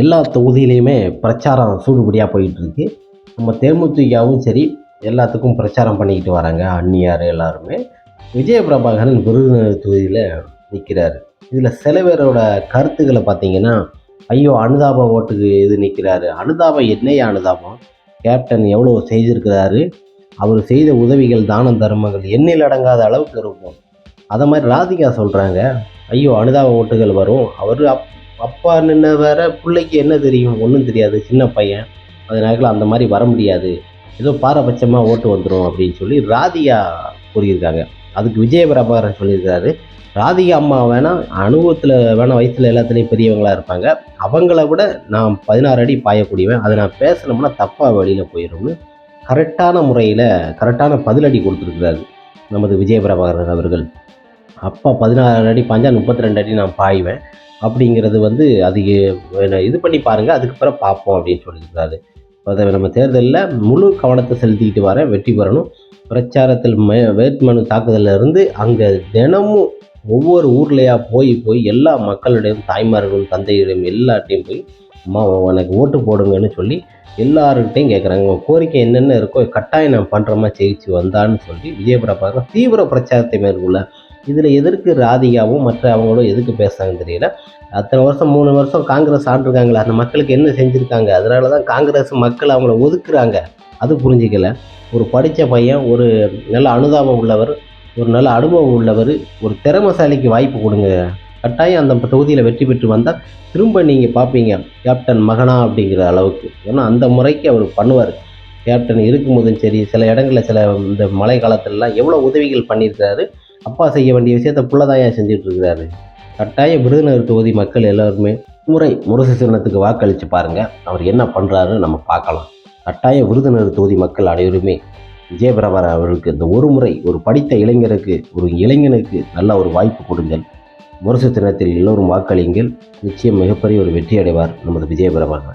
எல்லா தொகுதியிலையுமே பிரச்சாரம் சூடுபடியாக போயிட்டுருக்கு. நம்ம தேமுதிகவும் சரி எல்லாத்துக்கும் பிரச்சாரம் பண்ணிக்கிட்டு வராங்க அந்நியார் எல்லாருமே. விஜய பிரபாகரன் விருதுநகர் தொகுதியில் நிற்கிறாரு இதில் சில பேரோட கருத்துக்களை பார்த்தீங்கன்னா ஐயோ அனுதாப ஓட்டுக்கு இது நிற்கிறாரு அனுதாபம் என்னையா அனுதாபம்? கேப்டன் எவ்வளோ செய்திருக்கிறாரு? அவர் செய்த உதவிகள் தானம் தர்மங்கள் எண்ணில் அடங்காத அளவுக்கு இருக்கும். அதை மாதிரி ராதிகா சொல்கிறாங்க ஐயோ அனுதாப ஓட்டுகள் வரும். அவர் அப் அப்பா நின்ன வேற பிள்ளைக்கு என்ன தெரியும்? ஒன்றும் தெரியாது. சின்ன பையன். அதனால அந்த மாதிரி வர முடியாது. ஏதோ பாரபட்சமாக ஓட்டு வந்துடும் அப்படின்னு சொல்லி ராதிகா கூறியிருக்காங்க. அதுக்கு விஜய பிரபாகரன் சொல்லியிருக்காரு. ராதிகா அம்மா வேணால் அனுபவத்தில் வேணால் வயசில் எல்லாத்துலேயும் பெரியவங்களாக இருப்பாங்க. அவங்கள விட நான் பதினாறு அடி பாயக்கூடியவன். அதை நான் பேசணும்னா தப்பாக வழியில் போயிடும்னு கரெக்டான முறையில் கரெக்டான பதிலடி கொடுத்துருக்கிறாரு நமது விஜய பிரபாகரன் அவர்கள். அப்பா பதினாறு அடி பாஞ்சா முப்பத்தி ரெண்டு அடி நான் பாய்வேன். அப்படிங்கிறது வந்து அது இது பண்ணி பாருங்கள் அதுக்கு பிறகு பார்ப்போம் அப்படின்னு சொல்லியிருக்காரு அதை நம்ம தேர்தலில் முழு கவனத்தை செலுத்திக்கிட்டு வரேன் வெற்றி பெறணும். பிரச்சாரத்தில் மே வேட்புமனு தாக்குதல்ல இருந்து அங்கே தினமும் ஒவ்வொரு ஊர்லையா போய் போய் எல்லா மக்களிடையும் தாய்மார்களும் தந்தையிடம் எல்லாட்டையும் போய் அம்மா உனக்கு ஓட்டு போடுங்கன்னு சொல்லி எல்லாருக்கிட்டையும் கேட்குறாங்க உங்கள் கோரிக்கை என்னென்ன இருக்கோ கட்டாயம் நான் பண்ணுறமா ஜெயிச்சு வந்தான்னு சொல்லி விஜயபிரபாகர் தீவிர பிரச்சாரத்தை மேற்கொள்ள இதில் எதற்கு ராதிகாவும் மற்ற அவங்களும் எதுக்கு பேசுகிறாங்கன்னு தெரியல. அத்தனை வருஷம் மூணு வருஷம் காங்கிரஸ் ஆண்டிருக்காங்களே அந்த மக்களுக்கு என்ன செஞ்சுருக்காங்க? அதனால தான் காங்கிரஸ் மக்கள் அவங்கள ஒதுக்குறாங்க. அது புரிஞ்சிக்கல. ஒரு படித்த பையன் ஒரு நல்ல அனுதாபம் உள்ளவர் ஒரு நல்ல அனுபவம் உள்ளவர் ஒரு திறமசாலிக்கு வாய்ப்பு கொடுங்க. கட்டாயம் அந்த தொகுதியில் வெற்றி பெற்று வந்தால் திரும்ப நீங்கள் பார்ப்பீங்க கேப்டன் மகனா அப்படிங்கிற அளவுக்கு. ஏன்னா அந்த முறைக்கு அவர் பண்ணுவார். கேப்டன் இருக்கும்போதும் சரி சில இடங்களில் சில இந்த மழை காலத்திலலாம் எவ்வளோ உதவிகள் பண்ணியிருக்காரு அப்பா செய்ய வேண்டிய விஷயத்தை புள்ளதாயா செஞ்சுட்டு இருக்கிறாரு கட்டாய விருதுநகர் தொகுதி மக்கள் எல்லாருமே முறை முரசு வாக்களித்து பாருங்கள் அவர் என்ன பண்ணுறாருன்னு நம்ம பார்க்கலாம். கட்டாய விருதுநகர் தொகுதி மக்கள் அனைவருமே விஜயபிரபார் அவர்களுக்கு இந்த ஒரு முறை ஒரு படித்த இளைஞருக்கு ஒரு இளைஞனுக்கு நல்ல ஒரு வாய்ப்பு கொடுங்கள். முரசு தினத்தில் எல்லோரும் வாக்களிங்கள் நிச்சயம் மிகப்பெரிய ஒரு வெற்றி அடைவார் நமது விஜயபிரபாகரன்